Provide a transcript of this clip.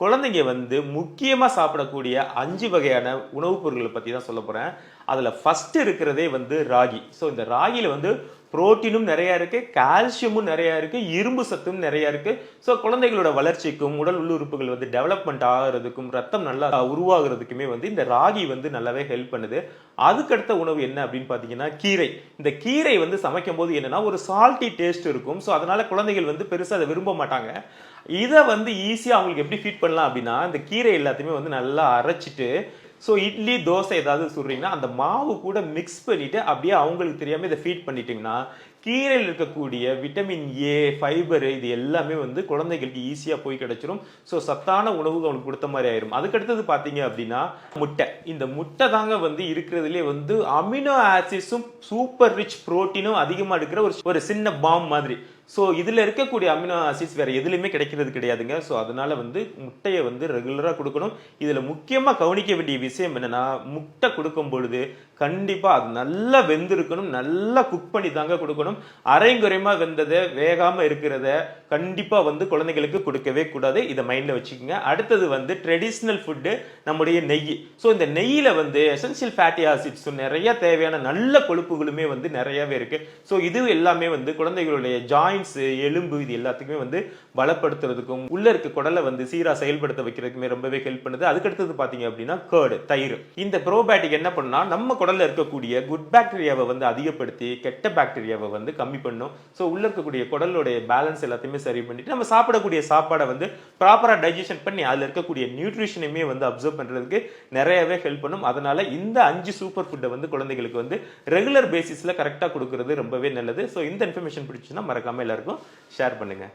குழந்தைங்க வந்து முக்கியமாக சாப்பிடக்கூடிய அஞ்சு வகையான உணவுப் பொருட்களை பற்றி தான் சொல்ல போகிறேன் அதில் ஃபஸ்ட்டு இருக்கிறதே வந்து ராகி. ஸோ இந்த ராகியில் வந்து புரோட்டீனும் நிறையா இருக்குது கால்சியமும் நிறையா இருக்குது இரும்பு சத்தும் நிறையா இருக்குது ஸோ குழந்தைகளோட வளர்ச்சிக்கும் உடல் உள்ளுறுப்புகள் வந்து டெவலப்மெண்ட் ஆகிறதுக்கும் ரத்தம் நல்லா உருவாகிறதுக்குமே வந்து இந்த ராகி வந்து நல்லாவே ஹெல்ப் பண்ணுது. அதுக்கடுத்த உணவு என்ன அப்படின்னு பார்த்தீங்கன்னா கீரை. இந்த கீரை வந்து சமைக்கும் போது என்னன்னா ஒரு சால்ட்டி டேஸ்ட் இருக்கும். ஸோ அதனால் குழந்தைகள் வந்து பெருசாக அதை விரும்ப மாட்டாங்க. இதை வந்து ஈஸியாக அவங்களுக்கு எப்படி ஃபீட் பண்ணலாம் அப்படின்னா இந்த கீரை எல்லாத்தையுமே வந்து நல்லா அரைச்சிட்டு ஸோ இட்லி தோசை ஏதாவது சுடுறீங்கன்னா அந்த மாவு கூட மிக்ஸ் பண்ணிவிட்டு அப்படியே அவங்களுக்கு தெரியாமல் இதை ஃபீட் பண்ணிட்டீங்கன்னா கீரையில் இருக்கக்கூடிய விட்டமின் ஏ ஃபைபர் இது எல்லாமே வந்து குழந்தைகளுக்கு ஈஸியாக போய் கிடச்சிரும். ஸோ சத்தான உணவு அவங்களுக்கு கொடுத்த மாதிரி ஆயிரும். அதுக்கடுத்தது பார்த்தீங்க அப்படின்னா முட்டை. இந்த முட்டை தாங்க வந்து இருக்கிறதுலே வந்து அமினோ ஆசிட்ஸும் சூப்பர் ரிச் புரோட்டீனும் அதிகமாக இருக்கிற ஒரு ஒரு சின்ன பாம் மாதிரி. ஸோ இதில் இருக்கக்கூடிய அமினோ ஆசிட்ஸ் வேறு எதுலையுமே கிடைக்கிறது கிடையாதுங்க. ஸோ அதனால் வந்து முட்டையை வந்து ரெகுலராக கொடுக்கணும். இதில் முக்கியமாக கவனிக்க வேண்டிய விஷயம் என்னென்னா முட்டை கொடுக்கும் பொழுது கண்டிப்பாக அது நல்லா வெந்திருக்கணும். நல்லா குக் பண்ணி தாங்க கொடுக்கணும். அரைங்குறையமாக வெந்ததை வேகாமல் இருக்கிறத கண்டிப்பாக வந்து குழந்தைகளுக்கு கொடுக்கவே கூடாது. இதை மைண்டில் வச்சுக்கோங்க. அடுத்தது வந்து ட்ரெடிஷ்னல் ஃபுட்டு நம்முடைய நெய். ஸோ இந்த நெய்யில் வந்து எசென்சியல் ஃபேட்டி ஆசிட்ஸும் நிறைய தேவையான நல்ல கொழுப்புகளுமே வந்து நிறையவே இருக்குது ஸோ இது எல்லாமே வந்து குழந்தைகளுடைய ஜாயின்ஸ் எலும்பு இது எல்லாத்துக்குமே வந்து பலப்படுத்துறதுக்கும் உள்ள இருக்க குடலை வந்து சீராக செயல்படுத்த வைக்கிறதுக்குமே ரொம்பவே ஹெல்ப் பண்ணுது. அதுக்கடுத்தது பார்த்தீங்க அப்படின்னா கேர்டு தயிர். இந்த ப்ரோபேட்டிக் என்ன பண்ணால் நம்ம குடலில் இருக்கக்கூடிய குட் பாக்டீரியாவை வந்து அதிகப்படுத்தி கெட்ட பாக்டீரியாவை வந்து கம்மி பண்ணும். ஸோ உள்ள இருக்கக்கூடிய குடலுடைய பேலன்ஸ் எல்லாத்தையுமே சரி பண்ணிட்டு நம்ம சாப்பிடக்கூடிய சாப்பாடை வந்து ப்ராப்பராக டைஜஷன் பண்ணி அதில் இருக்கக்கூடிய நியூட்ரிஷனையுமே வந்து அப்சர்வ் பண்ணுறதுக்கு நிறையவே ஹெல்ப் பண்ணும். அதனால இந்த அஞ்சு சூப்பர் ஃபுட்டை வந்து குழந்தைகளுக்கு வந்து ரெகுலர் பேசிஸில் கரெக்டாக கொடுக்கறது ரொம்பவே நல்லது. ஸோ இந்த இன்ஃபர்மேஷன் பிடிச்சுன்னா மறக்காமல் எல்லாருக்கும் ஷேர் பண்ணுங்க.